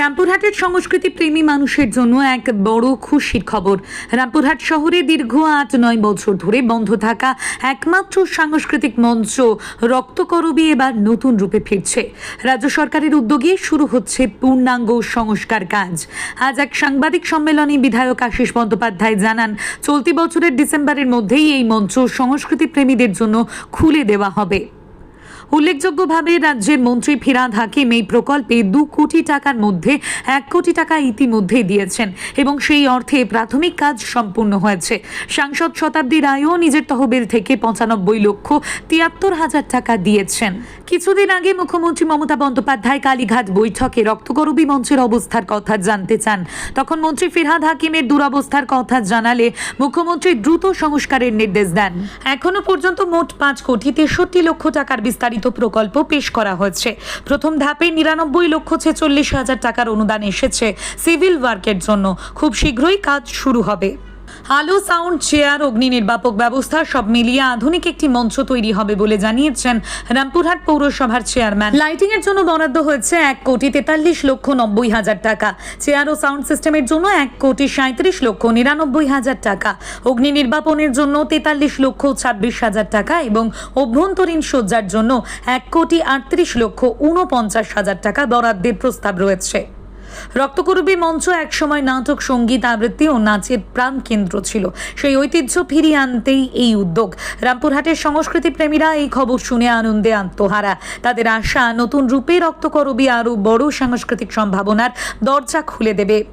রামপুরহাটের সংস্কৃতি প্রেমী মানুষের জন্য এক বড় খুশির খবর। রামপুরহাট শহরে দীর্ঘ আট নয় বছর ধরে বন্ধ থাকা একমাত্র সাংস্কৃতিক মঞ্চ রক্তকরবী এবার নতুন রূপে ফিরছে। রাজ্য সরকারের উদ্যোগে শুরু হচ্ছে পূর্ণাঙ্গ সংস্কার কাজ। আজ এক সাংবাদিক সম্মেলনে বিধায়ক আশিস বন্দ্যোপাধ্যায় জানান, চলতি বছরের ডিসেম্বরের মধ্যেই এই মঞ্চ সংস্কৃতি প্রেমীদের জন্য খুলে দেওয়া হবে। উল্লেখযোগ্যভাবে রাজ্যের মন্ত্রী ফিরাদ হাকিম এই প্রকল্পে দু কোটি টাকার মধ্যে, এক কোটি টাকা ইতিমধ্যে দিয়েছেন এবং সেই অর্থে প্রাথমিক কাজ সম্পূর্ণ হয়েছে। সাংসদ শতাব্দী রায়ও নিজের তহবিল থেকে পঁচানব্বই লক্ষ তিয়াত্তর হাজার টাকা দিয়েছেন। কিছুদিন আগে মুখ্যমন্ত্রী মমতা বন্দ্যোপাধ্যায় কালীঘাট বৈঠকে রক্তকরবী মঞ্চের অবস্থার কথা জানতে চান। তখন মন্ত্রী ফিরহাদ হাকিমের দুরবস্থার কথা জানালে মুখ্যমন্ত্রী দ্রুত সংস্কারের নির্দেশ দেন। এখনও পর্যন্ত মোট পাঁচ কোটি তেষট্টি লক্ষ টাকার বিস্তারিত প্রকল্প পেশ করা হয়েছে। প্রথম ধাপে নিরানব্বই লক্ষ ছেচল্লিশ হাজার টাকার অনুদান এসেছে সিভিল ওয়ার্কের জন্য। খুব শীঘ্রই কাজ শুরু হবে। আলো সাউন্ড চেয়ার অগ্নি নির্বাপক ব্যবস্থা, সব মিলিয়ে আধুনিক একটি মঞ্চ তৈরি হবে বলে জানিয়েছেন রামপুরহাট পৌরসভার চেয়ারম্যান লাইটিং এর জন্য বরাদ্দ হয়েছে এক কোটি তেতাল্লিশ লক্ষ নব্বই হাজার টাকা। চেয়ার ও সাউন্ড সিস্টেমের জন্য এক কোটি সাঁত্রিশ লক্ষ নিরানব্বই হাজার টাকা। অগ্নি নির্বাপনের জন্য তেতাল্লিশ লক্ষ ছাব্বিশ হাজার টাকা এবং অভ্যন্তরীণ সজ্জার জন্য এক কোটি আটত্রিশ লক্ষ ঊনপঞ্চাশ হাজার টাকা বরাদ্দের প্রস্তাব রয়েছে। রক্তকরবী মঞ্চ একসময় নাটক, সংগীত আবৃত্তি ও নাচের প্রাণ কেন্দ্র ছিল। সেই ঐতিহ্য ফিরিয়ে আনতেই এই উদ্যোগ। রামপুরহাটের সংস্কৃতি প্রেমীরা এই খবর শুনে আনন্দে আত্মহারা। তাদের আশা, নতুন রূপে রক্তকরবী আরও বড় সাংস্কৃতিক সম্ভাবনার দরজা খুলে দেবে।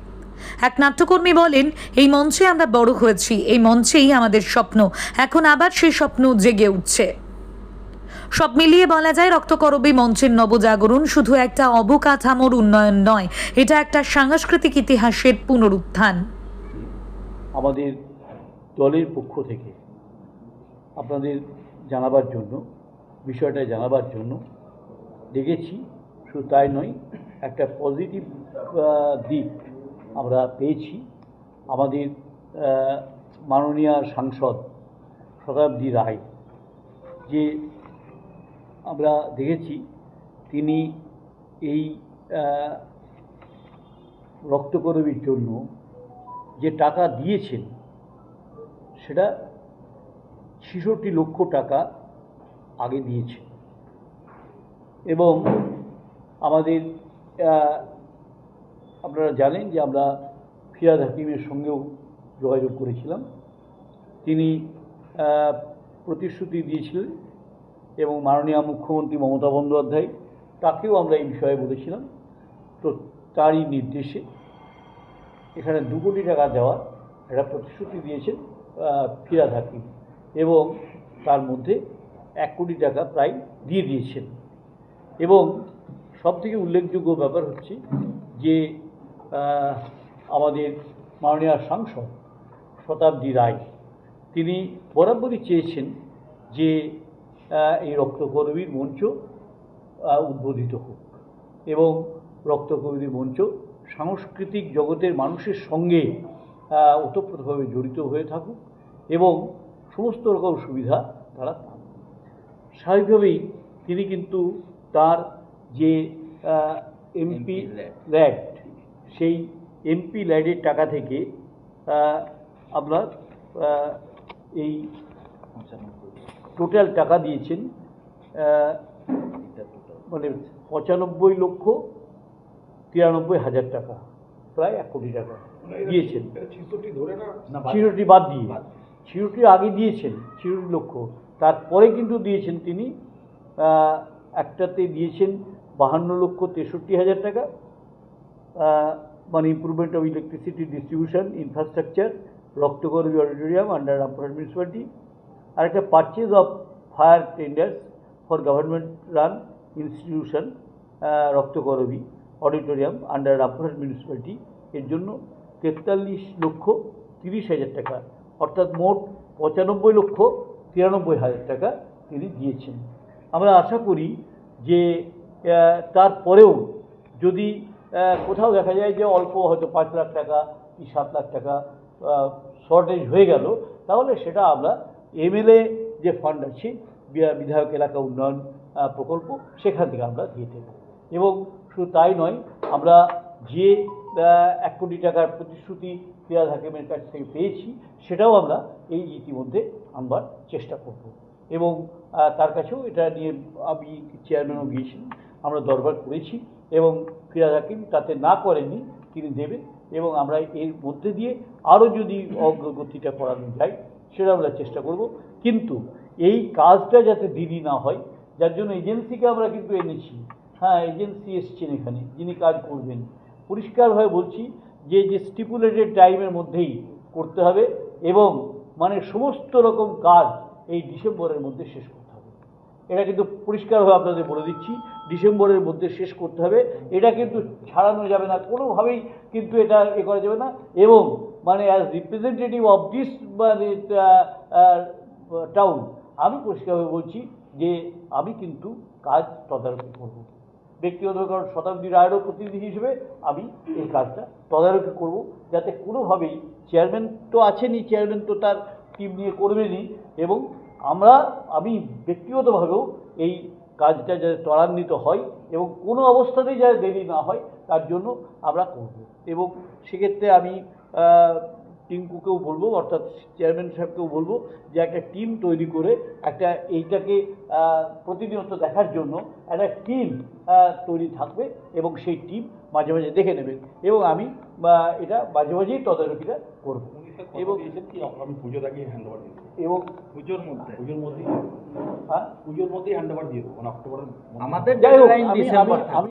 এক নাট্যকর্মী বলেন, এই মঞ্চে আমরা বড় হয়েছি। এই মঞ্চেই আমাদের স্বপ্ন। এখন আবার সেই স্বপ্ন জেগে উঠছে। সব মিলিয়ে বলা যায় রক্তকরবী মঞ্চের নবজাগরণ শুধু একটা অবকাঠামোর উন্নয়ন নয়, এটা একটা সাংস্কৃতিক ইতিহাসের পুনরুত্থান। আমাদের দলের পক্ষ থেকে আপনাদের জানাবার জন্য, বিষয়টা জানাবার জন্য দেখেছি, শুধু তাই নয়, একটা পজিটিভ দিক আমরা পেয়েছি। আমাদের মাননীয় সাংসদ শতাব্দী রায় যে আমরা দেখেছি তিনি এই রক্তকরবীর জন্য যে টাকা দিয়েছেন, সেটা ছেষট্টি লক্ষ টাকা আগে দিয়েছে এবং আমাদের আপনারা জানেন যে আমরা ফিরাদ হাকিমের সঙ্গেও যোগাযোগ করেছিলাম। তিনি প্রতিশ্রুতি দিয়েছিলেন এবং মাননীয় মুখ্যমন্ত্রী মমতা বন্দ্যোপাধ্যায়, তাকেও আমরা এই বিষয়ে বলেছিলাম। তো তারই নির্দেশে এখানে দু কোটি টাকা দেওয়ার একটা প্রতিশ্রুতি দিয়েছেন ফিরাদ হাকিম এবং তার মধ্যে এক কোটি টাকা প্রায় দিয়ে দিয়েছেন। এবং সবথেকে উল্লেখযোগ্য ব্যাপার হচ্ছে যে আমাদের মাননীয় সাংসদ শতাব্দী রায়, তিনি বরাবরই চেয়েছেন যে এই রক্তকরবীর মঞ্চ উদ্বোধিত হোক। এবং রক্তকরবীর মঞ্চ সাংস্কৃতিক জগতের মানুষের সঙ্গে ওতপ্রোতভাবে জড়িত হয়ে থাকুক এবং সমস্ত রকম সুবিধা তারা পান স্বাভাবিকভাবেই তিনি কিন্তু তার যে এমপি ল্যাড। সেই এমপি ল্যাডের টাকা থেকে আপনার এই টোটাল টাকা দিয়েছেন মানে পঁচানব্বই লক্ষ তিরানব্বই হাজার টাকা প্রায় এক কোটি টাকা দিয়েছেন। ছিরোটি বাদ দিয়ে। ছিরোটি আগে দিয়েছেন ছিরোটি লক্ষ। তারপরে কিন্তু দিয়েছেন তিনি একটাতে দিয়েছেন বাহান্ন লক্ষ তেষট্টি হাজার টাকা মানে improvement of electricity distribution infrastructure Raktakarabi auditorium under Rampurhat municipality আর একটা purchase of fire tenders for government run institution Raktakarabi auditorium under Rampurhat municipality এর জন্য তেতাল্লিশ লক্ষ তিরিশ হাজার টাকা, অর্থাৎ মোট পঁচানব্বই লক্ষ তিরানব্বই হাজার টাকা তিনি দিয়েছেন। আমরা আশা করি যে তারপরেও যদি কোথাও দেখা যায় যে অল্প হয়তো পাঁচ লাখ টাকা কি সাত লাখ টাকা শর্টেজ হয়ে গেল, তাহলে সেটা আমরা এমএলএ যে ফান্ড আছে বিধায়ক এলাকা উন্নয়ন প্রকল্প, সেখান থেকে আমরা দিয়ে দেব। এবং শুধু তাই নয়, আমরা যে এক কোটি টাকার প্রতিশ্রুতি ফিরাদ হাকিমের কাছ থেকে পেয়েছি, সেটাও আমরা এই ইতিমধ্যে আনবার চেষ্টা করব। এবং তার কাছেও এটা নিয়ে আমি চেয়ারম্যানও গিয়েছি আমরা দরবার করেছি, এবং ফিরাদ হাকিম তাতে না করেনি তিনি দেবেন, এবং আমরা এর মধ্যে দিয়ে আরও যদি অগ্রগতিটা করানো যায় সেটা আমরা চেষ্টা করব। কিন্তু এই কাজটা যাতে দেরি না হয়, যার জন্য এজেন্সিকে আমরা কিন্তু এনেছি। হ্যাঁ এজেন্সি এসছেন এখানে, যিনি কাজ করবেন। পরিষ্কারভাবে বলছি যে যে স্টিপুলেটেড টাইমের মধ্যেই করতে হবে এবং মানে সমস্ত রকম কাজ এই ডিসেম্বরের মধ্যে শেষ করতে হবে। এটা কিন্তু পরিষ্কারভাবে আপনাদের বলে দিচ্ছি, ডিসেম্বরের মধ্যে শেষ করতে হবে। এটা কিন্তু ছাড়ানো যাবে না, কোনোভাবেই কিন্তু এটা এ করা যাবে না এবং মানে অ্যাজ রিপ্রেজেন্টেটিভ অফ দিস মানে টাউন আমি পরিষ্কারভাবে বলছি যে আমি কিন্তু কাজ তদারকি করব। ব্যক্তিগত কারণ শতাব্দী রায়েরও প্রতিনিধি হিসেবে আমি এই কাজটা তদারকি করব। যাতে কোনোভাবেই চেয়ারম্যান তো আছেনই চেয়ারম্যান তো তার টিম নিয়ে করবেনই এবং আমরা, আমি ব্যক্তিগতভাবেও এই কাজটা যাতে ত্বরান্বিত হয় এবং কোনো অবস্থাতেই যাতে দেরি না হয়, তার জন্য আমরা করব। এবং সেক্ষেত্রে আমি টিঙ্কুকেও বলব অর্থাৎ চেয়ারম্যান সাহেবকেও বলব যে একটা টিম তৈরি করে একটা এইটাকে প্রতিনিয়ত দেখার জন্য একটা টিম তৈরি থাকবে এবং সেই টিম মাঝে মাঝে দেখে নেবে এবং আমি বা, এটা মাঝে মাঝেই তদারকিটা করব। এবং আমি পুজোর আগে হ্যান্ড ওভার দিয়ে এবং পুজোর মধ্যে। পুজোর মধ্যেই হ্যাঁ? পুজোর মধ্যেই হ্যান্ড ওভার দিয়ে দেবো মানে অক্টোবরের আমাদের যাই হোক। আমি